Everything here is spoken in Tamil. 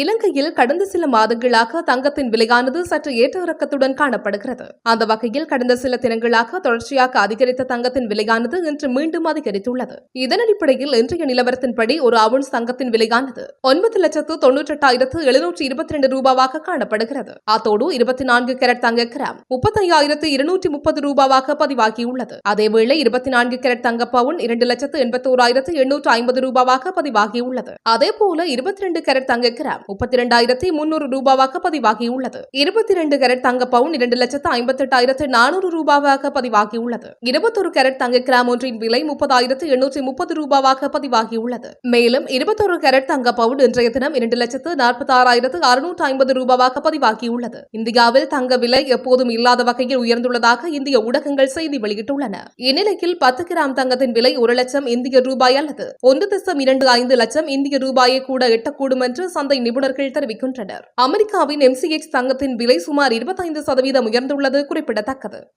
இலங்கையில் கடந்த சில மாதங்களாக தங்கத்தின் விலையானது சற்று ஏற்ற இறக்கத்துடன் காணப்படுகிறது. அந்த வகையில் கடந்த சில தினங்களாக தொடர்ச்சியாக அதிகரித்த தங்கத்தின் விலையானது இன்று மீண்டும் அதிகரித்துள்ளது. இதன் அடிப்படையில் இன்றைய நிலவரத்தின்படி ஒரு அவுன்ஸ் தங்கத்தின் விலையானது ஒன்பது லட்சத்து தொன்னூற்றெட்டாயிரத்து எழுநூற்றி இருபத்தி ரெண்டு ரூபாவாக காணப்படுகிறது. அத்தோடு இருபத்தி நான்கு கேரட் தங்க கிராம் முப்பத்தையாயிரத்து இருநூற்றி முப்பது ரூபாவாக பதிவாகியுள்ளது. அதேவேளை இருபத்தி நான்கு கேரட் தங்க பவுன் இரண்டு லட்சத்து எண்பத்தோராயிரத்து எண்ணூற்று ஐம்பது ரூபாவாக பதிவாகியுள்ளது. அதேபோல இருபத்தி ரெண்டு கேரட் தங்க கிராம் முப்பத்தி இரண்டாயிரத்தி முன்னூறு ரூபாவாக பதிவாகியுள்ளது. இருபத்தி ரெண்டு கேரட் தங்க பவுன் இரண்டு லட்சத்து ஐம்பத்தி எட்டாயிரத்து நானூறு ரூபாவாக பதிவாகியுள்ளது. இருபத்தொரு கேரட் தங்க கிராம் ஒன்றின் விலை முப்பதாயிரத்து எண்ணூற்றி முப்பது ரூபாவாக பதிவாகியுள்ளது. மேலும் இருபத்தொரு கேரட் தங்க பவுன் இன்றைய தினம் இரண்டு லட்சத்து நாற்பத்தி ஆறாயிரத்து அறுநூற்று ஐம்பது ரூபாவாக பதிவாகியுள்ளது. இந்தியாவில் தங்க விலை எப்போதும் இல்லாத வகையில் உயர்ந்துள்ளதாக இந்திய ஊடகங்கள் செய்தி வெளியிட்டுள்ளன. இந்நிலையில் பத்து கிராம் தங்கத்தின் விலை ஒரு லட்சம் இந்திய ரூபாய் அல்லது ஒன்று தசம் இரண்டு ஐந்து லட்சம் இந்திய ரூபாயை கூட எட்டக்கூடும் என்று சந்தை நிபுணர்கள் தெரிவிக்கின்றனர். அமெரிக்காவின் எம்சிஎக்ஸ் தங்கத்தின் விலை சுமார் இருபத்தைந்து சதவீதம் உயர்ந்துள்ளது குறிப்பிடத்தக்கது.